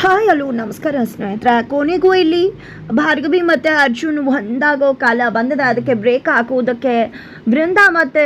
Hi hello ನಮಸ್ಕಾರ ಸ್ನೇಹಿತರ. ಕೊನೆಗೂ ಇಲ್ಲಿ ಭಾರ್ಗವಿ ಮತ್ತು ಅರ್ಜುನ್ ಒಂದಾಗೋ ಕಾಲ ಬಂದದ. ಅದಕ್ಕೆ ಬ್ರೇಕ್ ಹಾಕುವುದಕ್ಕೆ ಬೃಂದ ಮತ್ತು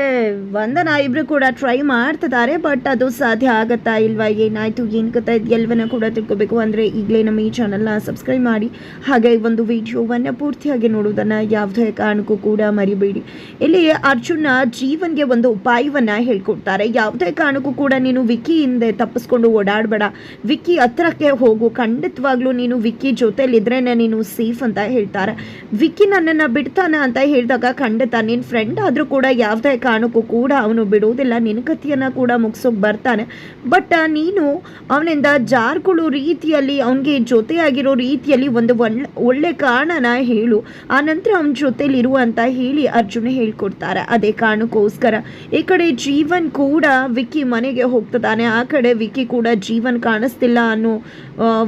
ವಂದನ ಇಬ್ಬರು ಕೂಡ ಟ್ರೈ ಮಾಡ್ತಿದ್ದಾರೆ ಬಟ್ ಅದು ಸಾಧ್ಯ ಆಗುತ್ತಾ ಇಲ್ವಾ? ಏನಾಯಿತು? ಏನು ಕತೆ ಎಲ್ವನ್ನ ಕೂಡ ತಿಳ್ಕೊಬೇಕು. ಅಂದರೆ ಈಗಲೇ ನಮ್ಮ ಈ ಚಾನಲ್ನ ಸಬ್ಸ್ಕ್ರೈಬ್ ಮಾಡಿ, ಹಾಗೆ ಈ ಒಂದು ವಿಡಿಯೋವನ್ನು ಪೂರ್ತಿಯಾಗಿ ನೋಡೋದನ್ನು ಯಾವುದೇ ಕಾರಣಕ್ಕೂ ಕೂಡ ಮರಿಬೇಡಿ. ಇಲ್ಲಿ ಅರ್ಜುನ ಜೀವನ್ಗೆ ಒಂದು ಉಪಾಯವನ್ನು ಹೇಳ್ಕೊಡ್ತಾರೆ. ಯಾವುದೇ ಕಾರಣಕ್ಕೂ ಕೂಡ ನೀನು ವಿಕ್ಕಿ ಹಿಂದೆ ತಪ್ಪಿಸ್ಕೊಂಡು ಓಡಾಡಬೇಡ. ವಿಕ್ಕಿ ಹತ್ರಕ್ಕೆ ಹೋಗು ಖಂಡಿತವಾಗ್ಲೂ ನೀನು ವಿಕ್ಕಿ ಜೊತೆಲಿದ್ರೇನೆ ನೀನು ಸೇಫ್ ಅಂತ ಹೇಳ್ತಾರೆ. ವಿಕ್ಕಿ ನನ್ನನ್ನು ಬಿಡ್ತಾನೆ ಅಂತ ಹೇಳಿದಾಗ ಖಂಡಿತ ನಿನ್ನ ಫ್ರೆಂಡ್ ಆದರೂ ಕೂಡ ಯಾವುದೇ ಕಾರಣಕ್ಕೂ ಕೂಡ ಅವನು ಬಿಡುವುದಿಲ್ಲ. ನಿನ್ನ ಕಥೆಯನ್ನು ಕೂಡ ಮುಗಿಸೋಕೆ ಬರ್ತಾನೆ. ಬಟ್ ನೀನು ಅವನಿಂದ ಜಾರ್ಕೊಳ್ಳೋ ರೀತಿಯಲ್ಲಿ ಅವನಿಗೆ ಜೊತೆಯಾಗಿರೋ ರೀತಿಯಲ್ಲಿ ಒಂದು ಒಳ್ಳೆ ಕಾರಣನ ಹೇಳು. ಆ ನಂತರ ಅವನ ಜೊತೆಲಿ ಇರು ಅಂತ ಹೇಳಿ ಅರ್ಜುನ ಹೇಳ್ಕೊಡ್ತಾರೆ. ಅದೇ ಕಾರಣಕ್ಕೋಸ್ಕರ. ಈ ಕಡೆ ಜೀವನ್ ಕೂಡ ವಿಕ್ಕಿ ಮನೆಗೆ ಹೋಗ್ತದಾನೆ ಆ ಕಡೆ ವಿಕ್ಕಿ ಕೂಡ ಜೀವನ್ ಕಾಣಿಸ್ತಿಲ್ಲ ಅನ್ನೋ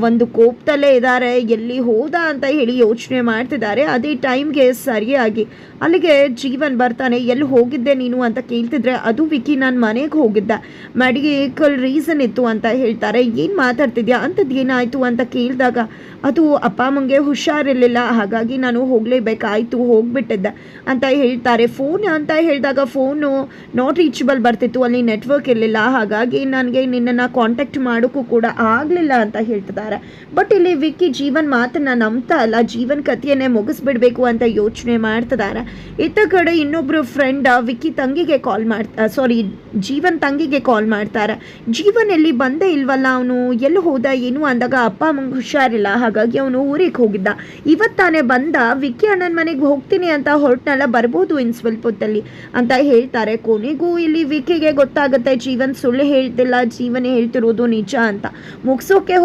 ಒಂದು ಕೋಪದಲ್ಲೇ ಇದ್ದಾರೆ, ಎಲ್ಲಿ ಹೋದ ಅಂತ ಹೇಳಿ ಯೋಚನೆ ಮಾಡ್ತಿದ್ದಾರೆ. ಅದೇ ಟೈಮ್ಗೆ ಸರಿಯಾಗಿ ಅಲ್ಲಿಗೆ ಜೀವನ್ ಬರ್ತಾನೆ, ಎಲ್ಲಿ ಹೋಗಿದ್ದೆ ನೀನು ಅಂತ ಕೇಳ್ತಿದ್ರೆ ಅದು ವಿಕಿ ನಾನು ಮನೆಗೆ ಹೋಗಿದ್ದೆ. ಮೆಡಿಕಲ್ ರೀಸನ್ ಇತ್ತು ಅಂತ ಹೇಳ್ತಾರೆ. ಏನು ಮಾತಾಡ್ತಿದ್ಯಾ? ಅಂಥದ್ದು ಏನಾಯಿತು ಅಂತ ಕೇಳಿದಾಗ ಅದು ಅಪ್ಪ ಅಮ್ಮಂಗೆ ಹುಷಾರಿರಲಿಲ್ಲ. ಹಾಗಾಗಿ ನಾನು ಹೋಗಲೇಬೇಕಾಯಿತು, ಹೋಗಿಬಿಟ್ಟಿದ್ದೆ ಅಂತ ಹೇಳ್ತಾರೆ. ಫೋನ್ ಅಂತ ಹೇಳಿದಾಗ ಫೋನು ನಾಟ್ ರೀಚಬಲ್ ಬರ್ತಿತ್ತು. ಅಲ್ಲಿ ನೆಟ್ವರ್ಕ್ ಇರಲಿಲ್ಲ. ಹಾಗಾಗಿ ನನಗೆ ನಿನ್ನನ್ನು ಕಾಂಟ್ಯಾಕ್ಟ್ ಮಾಡೋಕ್ಕೂ ಕೂಡ ಆಗಲಿಲ್ಲ ಅಂತ ಹೇಳ್ತಿದ್ದಾರೆ ಬಟ್ ಇಲ್ಲಿ ವಿಕ್ಕಿ ಜೀವನ್ ಮಾತನ್ನ ನಂಬ್ತಾ ಅಲ್ಲ ಜೀವನ್ ಕಥೆಯನ್ನೇ ಮುಗಿಸ್ಬಿಡ್ಬೇಕು ಅಂತ ಯೋಚನೆ ಮಾಡ್ತಿದ್ದಾರೆ. ಇತ್ತ ಕಡೆ ಇನ್ನೊಬ್ರು ಫ್ರೆಂಡ್ ವಿಕ್ಕಿ ತಂಗಿಗೆ ಕಾಲ್ ಮಾಡ್ತಾ ಸಾರಿ ಜೀವನ್ ತಂಗಿಗೆ ಕಾಲ್ ಮಾಡ್ತಾರೆ. ಜೀವನ್ ಎಲ್ಲಿ ಬಂದೇ ಇಲ್ವಲ್ಲ ಅವನು? ಎಲ್ಲಿ ಹೋದ, ಏನು ಅಂದಾಗ ಅಪ್ಪ ಅಮ್ಮಂಗೆ ಹುಷಾರಿಲ್ಲ. ಹಾಗಾಗಿ ಅವನು ಊರಿಗೆ ಹೋಗಿದ್ದ. ಇವತ್ತಾನೆ ಬಂದ, ವಿಕ್ಕಿ ಅಣ್ಣನ ಮನೆಗೆ ಹೋಗ್ತೀನಿ ಅಂತ ಹೊರಟ್ನಲ್ಲ ಬರ್ಬೋದು ಇನ್ ಸ್ವಲ್ಪ ಹೊತ್ತಲ್ಲಿ ಅಂತ ಹೇಳ್ತಾರೆ. ಕೊನೆಗೂ ಇಲ್ಲಿ ವಿಕ್ಕಿಗೆ ಗೊತ್ತಾಗುತ್ತೆ, ಜೀವನ್ ಸುಳ್ಳು ಹೇಳ್ತಿಲ್ಲ, ಜೀವನೇ ಹೇಳ್ತಿರೋದು ನಿಜ ಅಂತ. ಮುಗಿಸೋಕೆ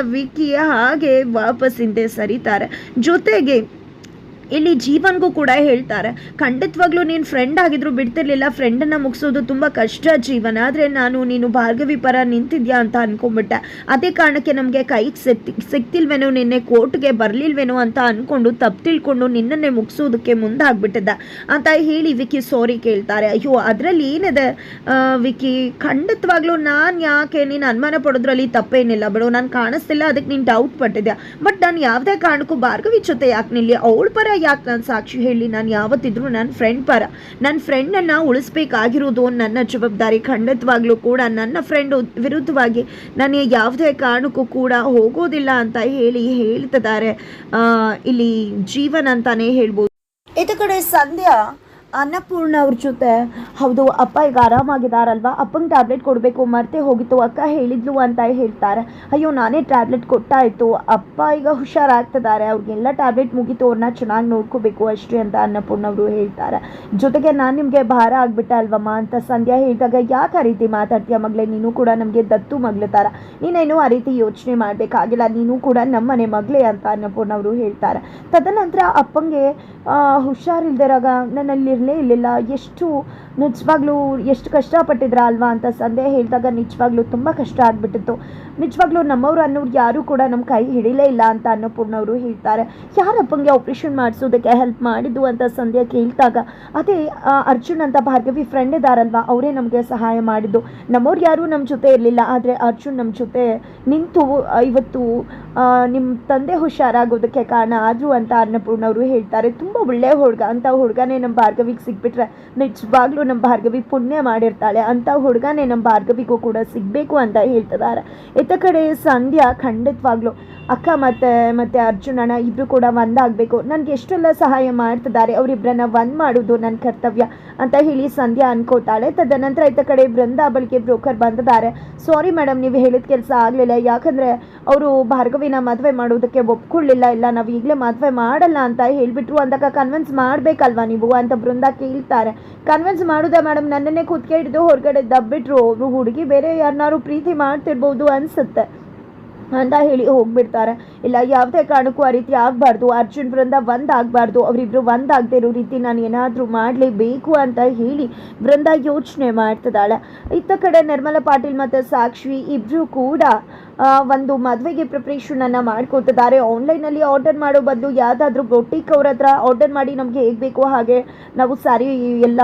ವಿಕ್ಕಿ ಹಾಗೆ ವಾಪಸ್ ಹಿಂದೆ ಸರಿತಾರೆ. ಜೊತೆಗೆ ಇಲ್ಲಿ ಜೀವನ್ಗೂ ಕೂಡ ಹೇಳ್ತಾರೆ. ಖಂಡಿತವಾಗ್ಲೂ ನೀನು ಫ್ರೆಂಡ್ ಆಗಿದ್ರು ಬಿಡ್ತಿರ್ಲಿಲ್ಲ. ಫ್ರೆಂಡನ್ನು ಮುಗಿಸೋದು ತುಂಬ ಕಷ್ಟ ಜೀವನ. ಆದರೆ ನಾನು ನೀನು ಭಾರ್ಗವಿ ಪರ ನಿಂತಿದ್ಯಾ ಅಂತ ಅನ್ಕೊಂಡ್ಬಿಟ್ಟೆ. ಅದೇ ಕಾರಣಕ್ಕೆ ನಮಗೆ ಕೈಗೆ ಸಿಕ್ತಿ ಸಿಕ್ತಿಲ್ವೇನೋ ನಿನ್ನೆ ಕೋರ್ಟ್ಗೆ ಬರಲಿಲ್ವೇನೋ ಅಂತ ಅಂದ್ಕೊಂಡು ತಪ್ಪು ತಿಳ್ಕೊಂಡು ನಿನ್ನನ್ನೇ ಮುಗಿಸೋದಕ್ಕೆ ಮುಂದಾಗ್ಬಿಟ್ಟಿದ್ದ. ಅಂತ ಹೇಳಿ ವಿಕಿ ಸಾರಿ ಕೇಳ್ತಾರೆ. ಅಯ್ಯೋ, ಅದರಲ್ಲಿ ಏನಿದೆ? ವಿಕಿ ಖಂಡಿತವಾಗ್ಲೂ ನಾನು ಯಾಕೆ ನೀನು ಅನುಮಾನ ಪಡೋದ್ರಲ್ಲಿ ತಪ್ಪೇನಿಲ್ಲ ಬಿಡು. ನಾನು ಕಾಣಿಸ್ತಿಲ್ಲ, ಅದಕ್ಕೆ ನೀನು ಡೌಟ್ ಪಟ್ಟಿದ್ಯಾ. ಬಟ್ ನಾನು ಯಾವುದೇ ಕಾರಣಕ್ಕೂ ಭಾರ್ಗವಿ ಜೊತೆ ಯಾಕೆ ನಿಲ್ಲಿ? ಅವಳ ಪರ ಯಾಕೆ ನಾನು ಸಾಕ್ಷಿ ಹೇಳಿ? ನಾನು ಯಾವತ್ತಿದ್ರು ನನ್ನ ಫ್ರೆಂಡ್ ಪರ. ನನ್ನ ಫ್ರೆಂಡನ್ನು ಉಳಿಸ್ಬೇಕಾಗಿರೋದು ನನ್ನ ಜವಾಬ್ದಾರಿ. ಖಂಡಿತವಾಗ್ಲೂ ಕೂಡ ನನ್ನ ಫ್ರೆಂಡ್ ವಿರುದ್ಧವಾಗಿ ನಾನು ಯಾವುದೇ ಕಾರಣಕ್ಕೂ ಕೂಡ ಹೋಗೋದಿಲ್ಲ ಅಂತ ಹೇಳಿ ಹೇಳ್ತಿದ್ದಾರೆ. ಇಲ್ಲಿ ಜೀವನ್ ಅಂತಾನೆ ಹೇಳ್ಬೋದು. ಇದು ಕಡೆ ಸಂಧ್ಯಾ ಅನ್ನಪೂರ್ಣ ಅವ್ರ ಜೊತೆ. ಹೌದು, ಅಪ್ಪ ಈಗ ಆರಾಮಾಗಿದ್ದಾರಲ್ವಾ ಅಪ್ಪಂಗೆ ಟ್ಯಾಬ್ಲೆಟ್ ಕೊಡಬೇಕು, ಮರ್ತೆ ಹೋಗಿತ್ತು, ಅಕ್ಕ ಹೇಳಿದ್ಲು ಅಂತ ಹೇಳ್ತಾರೆ. ಅಯ್ಯೋ, ನಾನೇ ಟ್ಯಾಬ್ಲೆಟ್ ಕೊಟ್ಟಾಯಿತು ಅಪ್ಪ ಈಗ ಹುಷಾರಾಗ್ತಿದ್ದಾರೆ. ಅವ್ರಿಗೆಲ್ಲ ಟ್ಯಾಬ್ಲೆಟ್ ಮುಗೀತು ಅವ್ರನ್ನ ಚೆನ್ನಾಗಿ ನೋಡ್ಕೋಬೇಕು ಅಷ್ಟೇ ಅಂತ ಅನ್ನಪೂರ್ಣ ಅವರು ಹೇಳ್ತಾರೆ. ಜೊತೆಗೆ ನಾನು ನಿಮಗೆ ಭಾರ ಆಗಿಬಿಟ್ಟೆ ಅಲ್ವಮ್ಮ ಅಂತ ಸಂಧ್ಯಾ ಹೇಳಿದಾಗ, ಯಾಕೆ ಆ ರೀತಿ ಮಾತಾಡ್ತೀಯ ಮಗಳೇ? ನೀನು ಕೂಡ ನಮಗೆ ದತ್ತು ಮಗಳ ಥರ ನೀನೇನು ಆ ರೀತಿ ಯೋಚನೆ ಮಾಡಬೇಕಾಗಿಲ್ಲ, ನೀನು ಕೂಡ ನಮ್ಮನೆ ಮಗಳೇ ಅಂತ ಅನ್ನಪೂರ್ಣ ಅವರು ಹೇಳ್ತಾರೆ. ತದನಂತರ ಅಪ್ಪಂಗೆ ಹುಷಾರಿಲ್ದಿರಾಗ ನನ್ನಲ್ಲಿ ಇರಲೇ ಇರಲಿಲ್ಲ ಎಷ್ಟು ನಿಜವಾಗ್ಲೂ ಎಷ್ಟು ಕಷ್ಟಪಟ್ಟಿದ್ರ ಅಲ್ವಾ ಅಂತ ಸಂದೇಹ ಹೇಳಿದಾಗ ನಿಜವಾಗ್ಲೂ ತುಂಬ ಕಷ್ಟ ಆಗಿಬಿಟ್ಟಿತ್ತು. ನಿಜವಾಗ್ಲೂ ನಮ್ಮವ್ರು ಅನ್ನೋರು ಯಾರೂ ಕೂಡ ನಮ್ಮ ಕೈ ಹಿಡಿಲೇ ಇಲ್ಲ ಅಂತ ಅನ್ನಪೂರ್ಣವರು ಹೇಳ್ತಾರೆ. ಯಾರಪ್ಪಂಗೆ ಆಪ್ರೇಷನ್ ಮಾಡಿಸೋದಕ್ಕೆ ಹೆಲ್ಪ್ ಮಾಡಿದ್ದು ಅಂತ ಸಂಧ್ಯಾ ಕೇಳ್ತಾಗ ಅದೇ ಅರ್ಜುನ್ ಅಂತ ಭಾರ್ಗವಿ ಫ್ರೆಂಡ್ ಇದ್ದಾರಲ್ವಾ ಅವರೇ ನಮಗೆ ಸಹಾಯ ಮಾಡಿದ್ದು. ನಮ್ಮವ್ರು ಯಾರೂ ನಮ್ಮ ಜೊತೆ ಇರಲಿಲ್ಲ, ಆದರೆ ಅರ್ಜುನ್ ನಮ್ಮ ಜೊತೆ ನಿಂತು ಇವತ್ತು ನಿಮ್ಮ ತಂದೆ ಹುಷಾರಾಗೋದಕ್ಕೆ ಕಾರಣ ಆದರು ಅಂತ ಅನ್ನಪೂರ್ಣವರು ಹೇಳ್ತಾರೆ. ತುಂಬ ಒಳ್ಳೆಯ ಹುಡುಗ, ಅಂತ ಹುಡುಗನೇ ನಮ್ಮ ಭಾರ್ಗವಿಗೆ ಸಿಕ್ಬಿಟ್ರೆ ನಿಜವಾಗ್ಲೂ ನಮ್ಮ ಭಾರ್ಗವಿ ಪುಣ್ಯ ಮಾಡಿರ್ತಾಳೆ. ಅಂತ ಹುಡುಗನೇ ನಮ್ಮ ಭಾರ್ಗವಿಗೂ ಕೂಡ ಸಿಗಬೇಕು ಅಂತ ಹೇಳ್ತಿದ್ದಾರೆ. ಇತ್ತ ಕಡೆ ಸಂಧ್ಯಾ ಖಂಡಿತವಾಗ್ಲೂ ಅಕ್ಕ ಮತ್ತು ಮತ್ತು ಅರ್ಜುನಣ್ಣ ಇಬ್ಬರು ಕೂಡ ಒಂದಾಗಬೇಕು. ನನಗೆ ಎಷ್ಟೆಲ್ಲ ಸಹಾಯ ಮಾಡ್ತಿದ್ದಾರೆ ಅವರಿಬ್ಬರನ್ನ ಒಂದು ಮಾಡೋದು ನನ್ನ ಕರ್ತವ್ಯ. ಅಂತ ಹೇಳಿ ಸಂಧ್ಯಾ ಅನ್ಕೋತಾಳೆ ತದನಂತರ ಆಯ್ತ ಕಡೆ ಬೃಂದಾ ಬಳಿಗೆ ಬ್ರೋಕರ್ ಬಂದಿದ್ದಾರೆ. ಸಾರಿ ಮೇಡಮ್ ನೀವು ಹೇಳಿದ ಕೆಲಸ ಆಗಲಿಲ್ಲ. ಯಾಕಂದರೆ ಅವರು ಭಾರ್ಗವಿನ ಮದುವೆ ಮಾಡೋದಕ್ಕೆ ಒಪ್ಕೊಳ್ಳಿಲ್ಲ. ಇಲ್ಲ, ನಾವು ಈಗಲೇ ಮದುವೆ ಮಾಡಲ್ಲ ಅಂತ ಹೇಳಿಬಿಟ್ರು ಅಂದಾಗ ಕನ್ವಿನ್ಸ್ ಮಾಡಬೇಕಲ್ವಾ ನೀವು ಅಂತ ಬೃಂದ ಕೇಳ್ತಾರೆ. ಕನ್ವಿನ್ಸ್ ಮಾಡೋದಾ ಮೇಡಮ್ ನನ್ನನ್ನೇ ಕೂತ್ಕೆ ಹೊರಗಡೆ ದಬ್ಬಿಟ್ರು. ಅವರು ಹುಡುಗಿ ಬೇರೆ ಯಾರನ್ನಾರು ಪ್ರೀತಿ ಮಾಡ್ತಿರ್ಬೋದು ಅನಿಸುತ್ತೆ. ಅಂತ ಹೇಳಿ ಹೋಗ್ಬಿಡ್ತಾರೆ. ಇಲ್ಲ, ಯಾವುದೇ ಕಾರಣಕ್ಕೂ ಆ ರೀತಿ ಆಗಬಾರ್ದು. ಅರ್ಜುನ್ ವೃಂದ ಒಂದಾಗಬಾರ್ದು. ಅವರಿಬ್ಬರು ಒಂದಾಗದೇ ಇರೋ ರೀತಿ ನಾನು ಏನಾದರೂ ಮಾಡಲೇಬೇಕು ಅಂತ ಹೇಳಿ ವೃಂದ ಯೋಚನೆ ಮಾಡ್ತಿದ್ದಾಳೆ. ಇತ್ತ ಕಡೆ ನಿರ್ಮಲಾ ಪಾಟೀಲ್ ಮತ್ತು ಸಾಕ್ಷಿ ಇಬ್ಬರು ಕೂಡ ಒಂದು ಮದುವೆಗೆ ಪ್ರಿಪ್ರೇಷನನ್ನು ಮಾಡ್ಕೊತಿದ್ದಾರೆ. ಆನ್ಲೈನಲ್ಲಿ ಆರ್ಡರ್ ಮಾಡೋ ಬದಲು ಯಾವುದಾದ್ರೂ ಬೊಟ್ಟಿಕ್ ಅವ್ರ ಹತ್ರ ಆರ್ಡರ್ ಮಾಡಿ ನಮಗೆ ಹೇಗೆ ಬೇಕೋ ಹಾಗೆ ನಾವು ಸಾರಿ ಎಲ್ಲ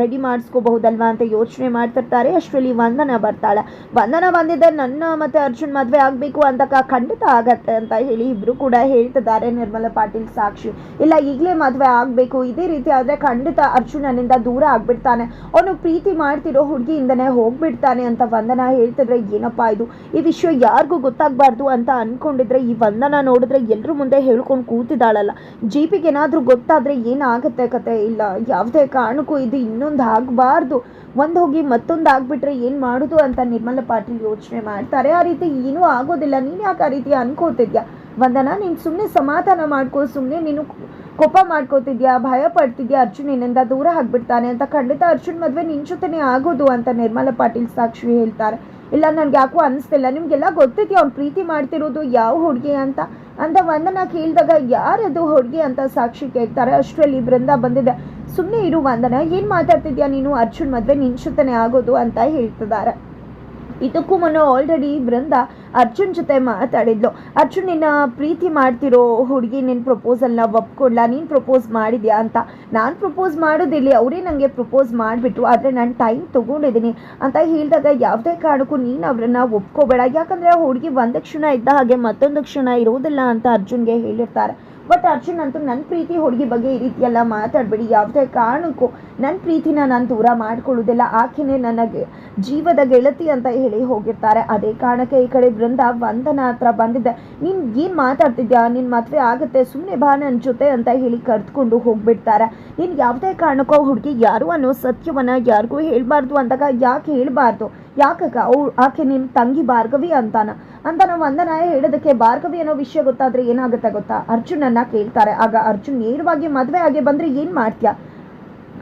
ರೆಡಿ ಮಾಡಿಸ್ಕೋಬಹುದಲ್ವಾ ಅಂತ ಯೋಚನೆ ಮಾಡ್ತಿರ್ತಾರೆ. ಅಷ್ಟರಲ್ಲಿ ವಂದನ ಬರ್ತಾಳೆ. ವಂದನ ಬಂದಿದ್ದ ನನ್ನ ಮತ್ತು ಅರ್ಜುನ್ ಮದುವೆ ಆಗಬೇಕು ಅಂತ ಕ- ಖಂಡಿತ ಆಗತ್ತೆ ಅಂತ ಹೇಳಿ ಇಬ್ಬರು ಕೂಡ ಹೇಳ್ತಿದ್ದಾರೆ ನಿರ್ಮಲಾ ಪಾಟೀಲ್ ಸಾಕ್ಷಿ. ಇಲ್ಲ, ಈಗಲೇ ಮದುವೆ ಆಗಬೇಕು. ಇದೇ ರೀತಿ ಆದರೆ ಖಂಡಿತ ಅರ್ಜುನನಿಂದ ದೂರ ಆಗ್ಬಿಡ್ತಾನೆ. ಅವನು ಪ್ರೀತಿ ಮಾಡ್ತಿರೋ ಹುಡುಗಿಯಿಂದನೇ ಹೋಗ್ಬಿಡ್ತಾನೆ ಅಂತ ವಂದನ ಹೇಳ್ತಿದ್ರೆ ಏನಪ್ಪಾ ಇದು? ಈ ವಿಷಯ ಯಾರಿಗೂ ಗೊತ್ತಾಗಬಾರ್ದು ಅಂತ ಅನ್ಕೊಂಡಿದ್ರೆ ಈ ವಂದನ ನೋಡಿದ್ರೆ ಎಲ್ಲರ ಮುಂದೆ ಹೇಳ್ಕೊಂಡು ಕೂತಿದ್ದಾಳಲ್ಲ. ಜೀಪಿಗೆ ಏನಾದರೂ ಗೊತ್ತಾದರೆ ಏನಾಗುತ್ತೆ ಕತೆ? ಇಲ್ಲ, ಯಾವುದೇ ಕಾರಣಕ್ಕೂ ಇದು ಇನ್ನೊಂದು ಆಗಬಾರ್ದು. ಒಂದು ಹೋಗಿ ಮತ್ತೊಂದು ಆಗ್ಬಿಟ್ರೆ ಏನು ಮಾಡೋದು ಅಂತ ನಿರ್ಮಲ ಪಾಟೀಲ್ ಯೋಚನೆ ಮಾಡ್ತಾರೆ. ಆ ರೀತಿ ಏನೂ ಆಗೋದಿಲ್ಲ. ನೀನು ಯಾಕೆ ಆ ರೀತಿ ಅನ್ಕೋತಿದ್ಯಾ? ವಂದನ, ನೀನು ಸುಮ್ಮನೆ ಸಮಾಧಾನ ಮಾಡ್ಕೋ ಸುಮ್ಮನೆ ನೀನು ಕೋಪ ಮಾಡ್ಕೋತಿದ್ಯಾ? ಭಯ ಪಡ್ತಿದ್ಯಾ? ಅರ್ಜುನ್ ನಿನ್ನಿಂದ ದೂರ ಆಗ್ಬಿಡ್ತಾನೆ ಅಂತ ಖಂಡಿತ ಅರ್ಜುನ್ ಮದುವೆ ನಿನ್ನ ಜೊತೆನೇ ಆಗೋದು ಅಂತ ನಿರ್ಮಲ ಪಾಟೀಲ್ ಸಾಕ್ಷಿ ಹೇಳ್ತಾರೆ. ಇಲ್ಲ, ನನ್ಗೆ ಯಾಕೋ ಅನಿಸ್ತಿಲ್ಲ. ನಿಮಗೆಲ್ಲ ಗೊತ್ತಿದೆಯಾ ಅವ್ನು ಪ್ರೀತಿ ಮಾಡ್ತಿರೋದು ಯಾವ ಹುಡುಗಿ ಅಂತ? ಅಂತ ವಂದನ ಕೇಳಿದಾಗ ಯಾರದು ಹುಡುಗಿ ಅಂತ ಸಾಕ್ಷಿ ಕೇಳ್ತಾರೆ. ಅಷ್ಟರಲ್ಲಿ ಬೃಂದ ಬಂದಿದೆ. ಸುಮ್ಮನೆ ಇರು ವಂದನ, ಏನು ಮಾತಾಡ್ತಿದ್ಯಾ ನೀನು? ಅರ್ಜುನ್ ಮದುವೆ ನಿನ್ನ ಜೊತೆನೇ ಆಗೋದು ಅಂತ ಹೇಳ್ತಿದ್ದಾರೆ. ಇದಕ್ಕೂ ಮೊನ್ನೆ ಆಲ್ರೆಡಿ ಬೃಂದ ಅರ್ಜುನ್ ಜೊತೆ ಮಾತಾಡಿದ್ಲು. ಅರ್ಜುನ್, ನಿನ್ನ ಪ್ರೀತಿ ಮಾಡ್ತಿರೋ ಹುಡುಗಿ ನಿನ್ನ ಪ್ರಪೋಸಲ್ನ ಒಪ್ಕೊಡ್ಲಾ? ನೀನು ಪ್ರಪೋಸ್ ಮಾಡಿದ್ಯಾ ಅಂತ. ನಾನು ಪ್ರಪೋಸ್ ಮಾಡೋದಿಲ್ಲ, ಅವರೇ ನನಗೆ ಪ್ರಪೋಸ್ ಮಾಡಿಬಿಟ್ರು, ಆದರೆ ನಾನು ಟೈಮ್ ತೊಗೊಂಡಿದ್ದೀನಿ ಅಂತ ಹೇಳಿದಾಗ ಯಾವುದೇ ಕಾರಣಕ್ಕೂ ನೀನು ಅವ್ರನ್ನ ಒಪ್ಕೋಬೇಡ. ಯಾಕಂದರೆ ಹುಡುಗಿ ಒಂದು ಕ್ಷಣ ಇದ್ದ ಹಾಗೆ ಮತ್ತೊಂದು ಕ್ಷಣ ಇರೋದಿಲ್ಲ ಅಂತ ಅರ್ಜುನ್ಗೆ ಹೇಳಿರ್ತಾರೆ. ಬಟ್ ಅರ್ಜುನ್ ಅಂತೂ ನನ್ನ ಪ್ರೀತಿ ಹುಡುಗಿ ಬಗ್ಗೆ ಈ ರೀತಿ ಎಲ್ಲ ಮಾತಾಡಬೇಡಿ. ಯಾವುದೇ ಕಾರಣಕ್ಕೂ ನನ್ನ ಪ್ರೀತಿನ ನಾನು ದೂರ ಮಾಡ್ಕೊಳ್ಳೋದಿಲ್ಲ ಆಕೆನೇ ನನಗೆ ಜೀವದ ಗೆಳತಿ ಅಂತ ಹೇಳಿ ಹೋಗಿರ್ತಾರೆ. ಅದೇ ಕಾರಣಕ್ಕೆ ಈ ಕಡೆ ಬೃಂದ ವಂದನ ಹತ್ರ ಬಂದಿದ್ದೆ ನೀನು ಏನು ಮಾತಾಡ್ತಿದ್ಯಾ? ನಿನ್ನ ಮದುವೆ ಆಗುತ್ತೆ. ಸುಮ್ಮನೆ ಬಾ ನನ್ನ ಜೊತೆ ಅಂತ ಹೇಳಿ ಕರೆದುಕೊಂಡು ಹೋಗ್ಬಿಡ್ತಾರೆ. ನೀನು ಯಾವುದೇ ಕಾರಣಕ್ಕೂ ಹುಡುಗಿ ಯಾರು ಅನ್ನೋ ಸತ್ಯವನ್ನು ಯಾರಿಗೂ ಹೇಳಬಾರ್ದು ಅಂದಾಗ ಯಾಕೆ ಹೇಳ್ಬಾರ್ದು? ಯಾಕಕ್ಕ ಅವು ಆಕೆ ನಿನ್ನ ತಂಗಿ ಭಾರ್ಗವಿ ಅಂತಾನ? ಅಂತ ನಾವು ವಂದನ ಹೇಳೋದಕ್ಕೆ ಭಾರ್ಗವಿ ಅನ್ನೋ ವಿಷಯ ಗೊತ್ತಾದ್ರೆ ಏನಾಗುತ್ತೆ ಗೊತ್ತಾ? ಅರ್ಜುನನ್ನ ಕೇಳ್ತಾರೆ. ಆಗ ಅರ್ಜುನ್ ನೇರವಾಗಿ ಮದುವೆ ಆಗಿ ಬಂದ್ರೆ ಏನು ಮಾಡ್ತೀಯ?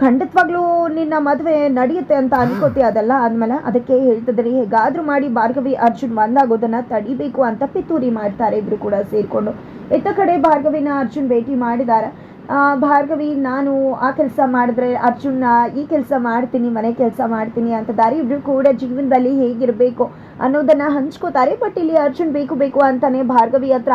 ಖಂಡಿತವಾಗ್ಲೂ ನಿನ್ನ ಮದುವೆ ನಡೆಯುತ್ತೆ ಅಂತ ಅನ್ಕೋತಿ ಅದೆಲ್ಲ ಆದ್ಮೇಲೆ? ಅದಕ್ಕೆ ಹೇಳ್ತದ್ರಿ ಹೇಗಾದ್ರೂ ಮಾಡಿ ಭಾರ್ಗವಿ ಅರ್ಜುನ್ ಒಂದಾಗೋದನ್ನ ತಡಿಬೇಕು ಅಂತ ಪಿತೂರಿ ಮಾಡ್ತಾರೆ ಇಬ್ರು ಕೂಡ ಸೇರ್ಕೊಂಡು. ಇತ್ತ ಕಡೆ ಭಾರ್ಗವಿನ ಅರ್ಜುನ್ ಭೇಟಿ ಮಾಡಿದ್ದಾರೆ ಆ, ಭಾರ್ಗವಿ, ನಾನು ಆ ಕೆಲಸ ಮಾಡಿದ್ರೆ ಅರ್ಜುನ ಈ ಕೆಲಸ ಮಾಡ್ತೀನಿ, ಮನೆ ಕೆಲಸ ಮಾಡ್ತೀನಿ ಅಂತ ದಾರಿ ಇಬ್ರು ಕೂಡ ಜೀವನದಲ್ಲಿ ಹೇಗಿರಬೇಕು ಅನ್ನೋದನ್ನು ಹಂಚ್ಕೋತಾರೆ. ಬಟ್ ಇಲ್ಲಿ ಅರ್ಜುನ್ ಬೇಕು ಬೇಕು ಅಂತಾನೆ ಭಾರ್ಗವಿ ಹತ್ರ,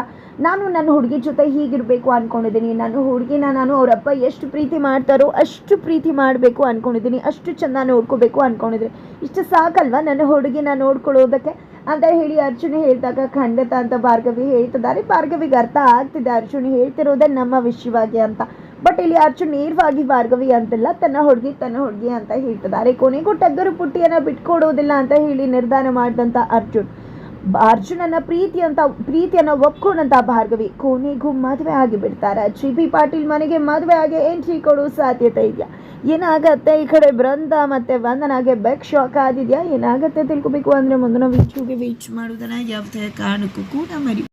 ನಾನು ನನ್ನ ಹುಡುಗಿ ಜೊತೆ ಹೀಗಿರಬೇಕು ಅಂದ್ಕೊಂಡಿದ್ದೀನಿ ನನ್ನ ಹುಡುಗಿನ ನಾನು ಅವರಪ್ಪ ಎಷ್ಟು ಪ್ರೀತಿ ಮಾಡ್ತಾರೋ ಅಷ್ಟು ಪ್ರೀತಿ ಮಾಡಬೇಕು ಅಂದ್ಕೊಂಡಿದ್ದೀನಿ ಅಷ್ಟು ಚೆಂದ ನೋಡ್ಕೋಬೇಕು ಅಂದ್ಕೊಂಡಿದ್ದೀನಿ ಇಷ್ಟು ಸಾಕಲ್ವಾ ನನ್ನ ಹುಡುಗಿನ ನೋಡ್ಕೊಳ್ಳೋದಕ್ಕೆ? ಅಂತ ಹೇಳಿ ಅರ್ಜುನ ಹೇಳಿದಾಗ ಖಂಡಿತ ಅಂತ ಭಾರ್ಗವಿ ಹೇಳ್ತಿದ್ದಾರೆ. ಭಾರ್ಗವಿಗೆ ಅರ್ಥ ಆಗ್ತಿದೆ. ಅರ್ಜುನ್ ಹೇಳ್ತಿರೋದೇ ನಮ್ಮ ವಿಷಯವಾಗಿ ಅಂತ. ಬಟ್ ಇಲ್ಲಿ ಅರ್ಜುನ್ ನೇರವಾಗಿ ಭಾರ್ಗವಿ ಅಂತಿಲ್ಲ, ತನ್ನ ಹುಡುಗಿ ತನ್ನ ಹುಡುಗಿ ಅಂತ ಹೇಳ್ತಿದ್ದಾರೆ. ಕೊನೆಗೂ ಟಗ್ಗರು ಪುಟ್ಟಿಯನ್ನ ಬಿಟ್ಕೊಡೋದಿಲ್ಲ ಅಂತ ಹೇಳಿ ನಿರ್ಧಾರ ಮಾಡಿದಂಥ ಅರ್ಜುನ್. ಅರ್ಜುನನ ಪ್ರೀತಿ ಅಂತ, ಪ್ರೀತಿಯನ್ನ ಒಪ್ಕೊಂಡಂತ ಭಾರ್ಗವಿ ಕೊನೆಗೂ ಮದುವೆ ಆಗಿ ಬಿಡ್ತಾರೆ ಜಿ ಬಿ ಪಾಟೀಲ್ ಮನೆಗೆ ಮದುವೆ ಆಗಿ ಎಂಟ್ರಿ ಕೊಡೋ ಸಾಧ್ಯತೆ ಇದೆಯಾ? ಏನಾಗತ್ತೆ? ಈ ಕಡೆ ಬೃಂದ ಮತ್ತೆ ವಂದನಾಗೆ ಬೆಕ್ ಶಾಕ್ ಆದಿದ್ಯಾ ಏನಾಗತ್ತೆ ತಿಳ್ಕೊಬೇಕು ಅಂದ್ರೆ ಮುಂದಿನ ವೀಚುಗೆ ವೀಚ್ ಯಾವ ಯಾವುದೇ ಕಾರಣಕ್ಕೂ ಕೂಡ ಮರಿ